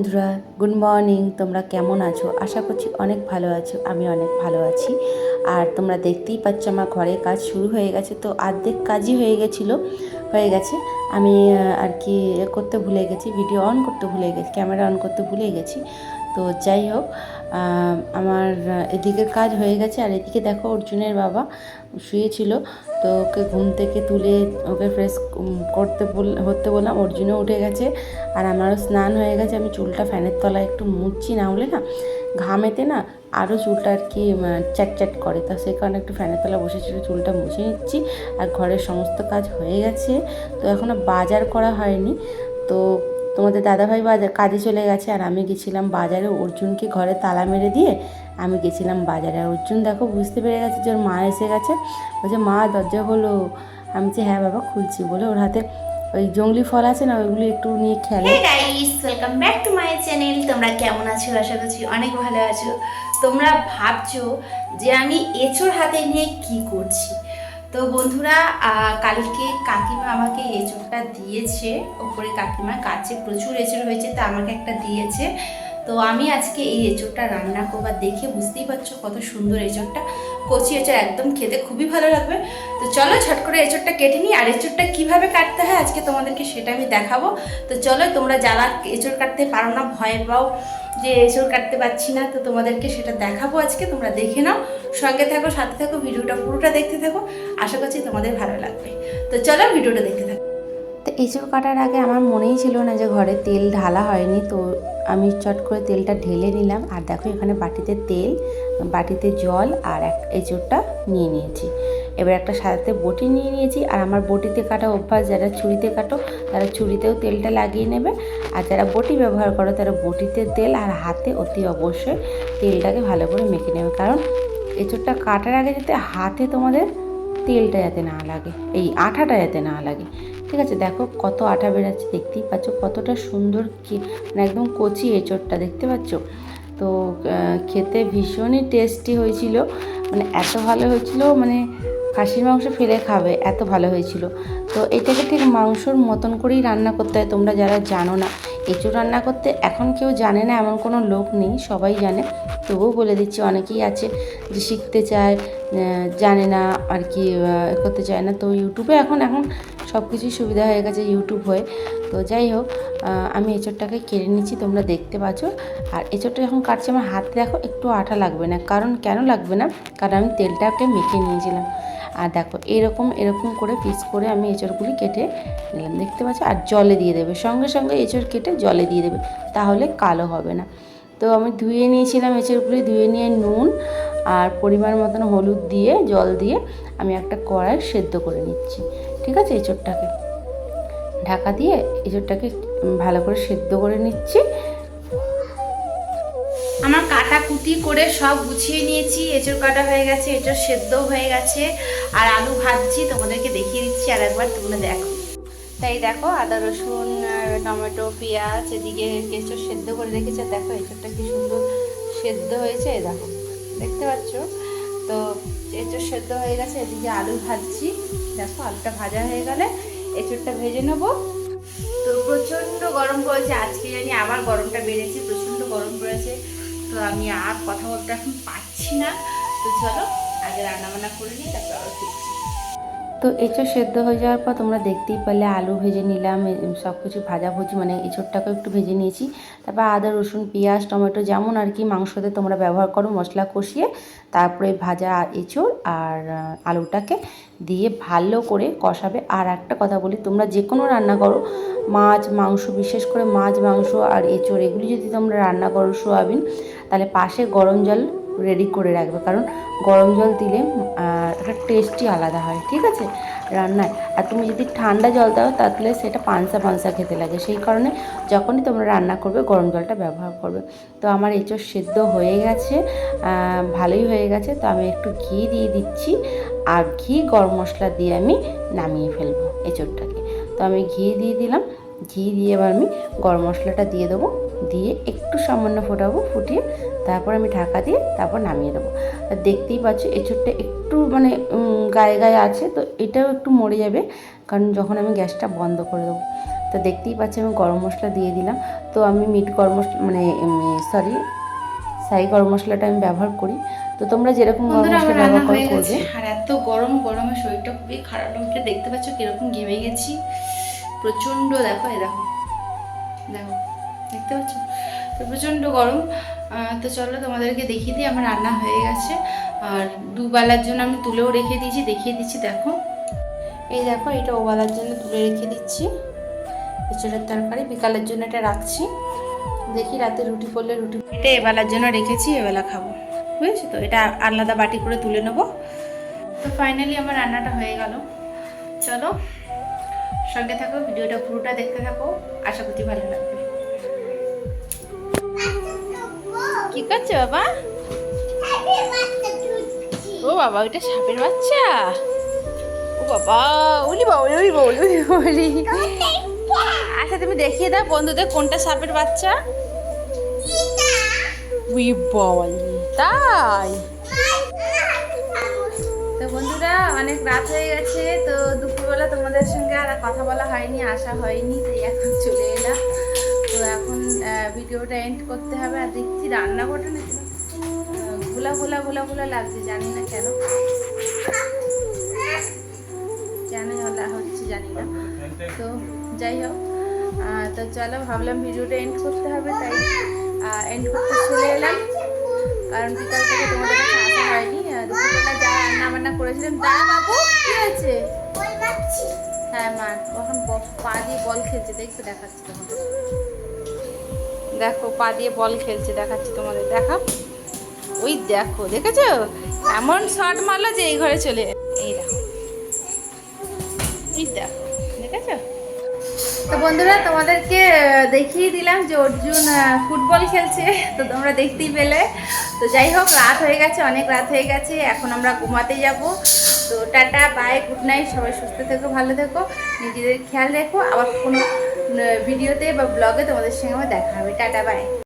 বন্ধুরা good morning তোমরা কেমন আছো? আশা করছি অনেক ভালো আছো, আমি অনেক ভালো আছি। আর তোমরা দেখতেই পাচ্ছ আমার ঘরে কাজ শুরু হয়ে গেছে, তো অর্ধেক কাজই হয়ে গেছিল, হয়ে গেছে। আমি আর কি করতে ভুলে গেছি ভিডিও অন করতে ভুলে গেছি ক্যামেরা অন করতে ভুলে গেছি। তো যাই হোক আমার আহ, এদিকের কাজ হয়ে গেছে আর এদিকে দেখো অর্জুনের বাবা শুয়েছিল তো ওকে ঘুম থেকে তুলে ওকে ফ্রেশ করতে বল হতে বললাম অর্জুনও উঠে গেছে। আর আমারও স্নান হয়ে গেছে আমি চুলটা ফ্যানের তলায় একটু মুছছি না হলে না ঘামেতে না আরও চুলটা আর কি চ্যাট করে। তা সেই কারণে একটু ফ্যানের তলায় বসে ছিল চুলটা মুছে নিচ্ছি আর ঘরের সমস্ত কাজ হয়ে গেছে। তো এখনও বাজার করা হয়নি। তো তোমাদের দাদাভাই বাজার কাজে চলে গেছে আর আমি গেছিলাম বাজারে। অর্জুনকে ঘরে তালা মেরে দিয়ে আমি গেছিলাম বাজারে। আর অর্জুন দেখো বুঝতে পেরে গেছে যে ওর মা এসে গেছে। বলছে, মা, দরজা হলো আমি যে হ্যাঁ বাবা, খুলছি। বলে ওর হাতে ওই জঙ্গলি ফল আছে না, ওইগুলো একটু নিয়ে খেলে। Welcome back to my channel তোমরা কেমন আছো? আশা করছি অনেক ভালো আছো। তোমরা ভাবছ যে আমি এঁচোড় হাতে নিয়ে কি করছি? তো বন্ধুরা কালকে কাকিমা আমাকে এঁচুরটা দিয়েছে। ওপরে কাকিমা কাছে প্রচুর এঁচুর হয়েছে, তা আমাকে একটা দিয়েছে। তো আমি আজকে এই এঁচোড়টা রান্না করবার দেখে বুঝতেই পারছ কত সুন্দর এঁচোড়টা। কচি এঁচোড় একদম খেতে খুবই ভালো লাগবে। তো চলো ছট করে এঁচোড়টা কেটে নিই আর এঁচোড়টা কীভাবে কাটতে হয় আজকে তোমাদেরকে সেটা আমি দেখাবো। তো চলো তোমরা যারা এঁচোড় কাটতে পারো না, ভয় পাও যে এঁচোড় কাটতে পারছি না, তো তোমাদেরকে সেটা দেখাবো আজকে। তোমরা দেখে নাও, সঙ্গে থাকো, সাথে থাকো, ভিডিওটা পুরোটা দেখতে থাকো। আশা করছি তোমাদের ভালো লাগবে। তো চলো ভিডিওটা দেখতে থাকো। এঁচড় কাটার আগে আমার মনেই ছিল না যে ঘরে তেল ঢালা হয়নি, তো আমি চট করে তেলটা ঢেলে নিলাম। আর দেখো, এখানে বাটিতে তেল, বাটিতে জল আর এক এঁচড়টা নিয়ে নিয়েছি। এবার একটা সাদাতে বটি নিয়ে নিয়েছি। আর আমার বটিতে কাটা অভ্যাস, যারা ছুরিতে কাটো, তারা ছুরিতেও তেলটা লাগিয়ে নেবে। আর যারা বটি ব্যবহার করো, তারা বটিতে তেল আর হাতে অতি অবশ্যই তেলটাকে ভালো করে মেখে নেবে। কারণ এঁচড়টা কাটার আগে যাতে হাতে তোমাদের তেলটা যাতে না লাগে, এই আঠাটা যাতে না লাগে। ঠিক আছে, দেখো কত আঠা বেরাচ্ছে দেখতেই পাচ্ছ কতটা সুন্দর কি মানে একদম কচি এঁচড়টা, দেখতে পাচ্ছ? তো খেতে ভীষণই টেস্টি হয়েছিল মানে এত ভালো হয়েছিল মানে খাসির মাংস ফেলে খাবে, এত ভালো হয়েছিল। তো এটাকে ঠিক মাংসর মতন করেই রান্না করতে হয়, তোমরা যারা জানো না, এঁচড় রান্না করতে, এখন কেউ জানে না, এমন কোনো লোক নেই, সবাই জানে। তবুও বলে দিচ্ছি, অনেকেই আছে যে শিখতে চায় জানে না আর কি করতে চায় না। তো ইউটিউবে এখন এখন সব কিছুই সুবিধা হয়ে গেছে ইউটিউব হয়ে। তো যাই হোক আমি এঁচড়টাকে কেড়ে নিচ্ছি, তোমরা দেখতে পাচ্ছ। আর এঁচড়টা যখন কাটছি, আমার হাতে দেখো, একটু আঠা লাগবে না। কারণ কেন লাগবে না? কারণ আমি তেলটাকে মেখে নিয়েছিলাম। আর দেখো, এরকম এরকম করে পিস করে আমি এঁচড়গুলি কেটে নিলাম। দেখতে পাচ্ছ? আর জলে দিয়ে দেবে। সঙ্গে সঙ্গে এঁচড় কেটে জলে দিয়ে দেবে। তাহলে কালো হবে না। তো আমি ধুয়ে নিয়েছিলাম এঁচড়গুলি ধুয়ে নিয়ে নুন আর পরিমাণ মতন হলুদ দিয়ে, জল দিয়ে আমি একটা কড়াই সেদ্ধ করে নিচ্ছি। ঠিক আছে? এঁচড়টাকে। ঢাকা দিয়ে এঁচড়টাকে ভালো করে সেদ্ধ করে নিচ্ছি। আমার কাটা কুটি করে সব গুছিয়ে নিয়েছি। এঁচড় কাটা হয়ে গেছে, এঁচড় সেদ্ধ হয়ে গেছে। আর আলু ভাজছি, তোমাদেরকে দেখিয়ে দিচ্ছি। আর একবার তোমরা দেখো। তাই দেখো আদা, রসুন টমেটো, পেঁয়াজ এদিকে কেঁচো সেদ্ধ করে রেখেছে। দেখো এঁচড়টা কি সুন্দর সেদ্ধ হয়েছে, দেখো। দেখতে পাচ্ছ? তো এঁচড় সেদ্ধ হয়ে গেছে, এদিকে আলু ভাজছি। দেখো আলুটা ভাজা হয়ে গেলে এঁচড়টা ভেজে নেব। তো প্রচণ্ড গরম পড়েছে, আজকে জানি আবার গরমটা বেড়েছে, প্রচণ্ড গরম পড়েছে। তো আমি আর কথা বলতে এখন পাচ্ছি না। তো চলো, আগে রান্নাবান্না করে নিই, তারপর আবার ফিরছি। তো এঁচড় সেদ্ধ হয়ে যাওয়ার পর তোমরা দেখতেই পারলে আলু ভেজে নিলাম সব কিছু ভাজাভুজি মানে এঁচড়টাকেও একটু ভেজে নিয়েছি। তারপর আদা, রসুন, পেঁয়াজ, টমেটো যেমন আর কি মাংসতে তোমরা ব্যবহার করো, মশলা কষিয়ে, তারপরে ভাজা এঁচড় আর আলুটাকে দিয়ে ভালো করে কষাবে। আর একটা কথা বলি, তোমরা যে কোনো রান্না করো, মাছ, মাংস, বিশেষ করে মাছ, মাংস আর এঁচড় এগুলি যদি তোমরা রান্না করো সোয়াবিন, তাহলে পাশে গরম জল রেডি করে রাখবে। কারণ গরম জল দিলে একটা টেস্টই আলাদা হয়, ঠিক আছে? রান্নায়। আর তুমি যদি ঠান্ডা জল দাও, তাহলে সেটা পানসা পানসা খেতে লাগে। সেই কারণে যখনই তোমরা রান্না করবে, গরম জলটা ব্যবহার করবে। তো আমার এঁচড় সেদ্ধ হয়ে গেছে ভালোই হয়ে গেছে। তো আমি একটু ঘি দিয়ে দিচ্ছি, আর ঘি গরম মশলা দিয়ে আমি নামিয়ে ফেলব এঁচড়টাকে তো আমি ঘি দিয়ে দিলাম। ঘি দিয়ে এবার আমি গরম মশলাটা দিয়ে দেবো। দিয়ে একটু সামান্য ফোটাবো ফুটিয়ে তারপর আমি ঢাকা দিয়ে তারপর নামিয়ে দেবো। আর দেখতেই পাচ্ছ এঁচড়টা একটু মানে গায়ে গায়ে আছে তো এটাও একটু মরে যাবে কারণ যখন আমি গ্যাসটা বন্ধ করে দেবো। তো দেখতেই পাচ্ছি আমি গরম মশলা দিয়ে দিলাম। তো আমি মিট গরম মশলা মানে সরি সাই গরম মশলাটা আমি ব্যবহার করি। তো তোমরা যেরকম গরম মশলা ব্যবহার হয়ে করো গেছে করবে। আর এত গরম গরমে শরীরটা খুবই খারাপ। লাগছে দেখতে পাচ্ছ কীরকম ঘেমে গেছি। প্রচণ্ড দেখো এই দেখো। দেখো। দেখতে পাচ্ছ? তো প্রচণ্ড গরম। তো চলো তোমাদেরকে দেখিয়ে দিই, আমার রান্না হয়ে গেছে। আর দুবেলার জন্য আমি তুলেও রেখে দিয়েছি, দেখিয়ে দিচ্ছি, দেখো। এই দেখো, এটা ওবেলার জন্য তুলে রেখে দিচ্ছি। এঁচড়ের তরকারি, বিকালের জন্য এটা রাখছি। দেখি রাতে রুটি করলে রুটি এটা এবেলার জন্য রেখেছি এবেলা খাব। বুঝেছ তো? এটা আলাদা বাটি করে তুলে নেব। তো ফাইনালি আমার রান্নাটা হয়ে গেল। চলো সঙ্গে থাকো, ভিডিওটা পুরোটা দেখতে থাকো। আশা করছি ভালো লাগবে। কি করছ বাবা? ও বাবা, ওইটা সাপের বাচ্চা? ও বাবা, উলি বাবা উলি বাবা, উলি বলি আচ্ছা তুমি দেখিয়ে দাও বন্ধুদের কোনটা সাপের বাচ্চা। উই বলি, তাই? তো বন্ধুরা, অনেক রাত হয়ে গেছে, তো দুপুরবেলা তোমাদের সঙ্গে আর কথা বলা হয়নি, আসা হয়নি, তাই এখন চলে এলাম। এখন ভিডিওটা এন্ড করতে হবে আর দেখছি রান্না করতে না। ঘোলা ঘোলা ঘোলা ভোলা লাগছে জানি না কেন। কেন হচ্ছে জানি না। তো যাই হোক তো চলো ভাবলাম ভিডিওটা এন্ড করতে হবে তাই এন্ড করতে চলে এলাম। কারণ বিকাল থেকে তোমাদের কাছে আসা হয়নি। দুপুরবেলা যা রান্না বান্না করেছিলাম দাঁড়া বাবু কি হয়েছে? হ্যাঁ মা এখন পা দিয়ে বল খেলছে দেখতে দেখাচ্ছি তোমাদের দেখো, পা দিয়ে বল খেলছে, দেখাচ্ছি তোমাদের, দেখা। ওই দেখো, দেখেছ? এমন শট মারলো যে এই ঘরে চলে এই দেখো। তো বন্ধুরা, তোমাদেরকে দেখিয়ে দিলাম যে অর্জুন ফুটবল খেলছে, তো তোমরা দেখতেই পেলে। তো যাই হোক, রাত হয়ে গেছে, অনেক রাত হয়ে গেছে, এখন আমরা ঘুমাতে যাব। তো টাটা বাই গুড নাইট সবাই সুস্থ থেকো, ভালো থেকো, নিজেদের খেয়াল রেখো। আবার কোনো ভিডিওতে বা ব্লগে তোমাদের সঙ্গে আমার দেখা হবে। Tata bye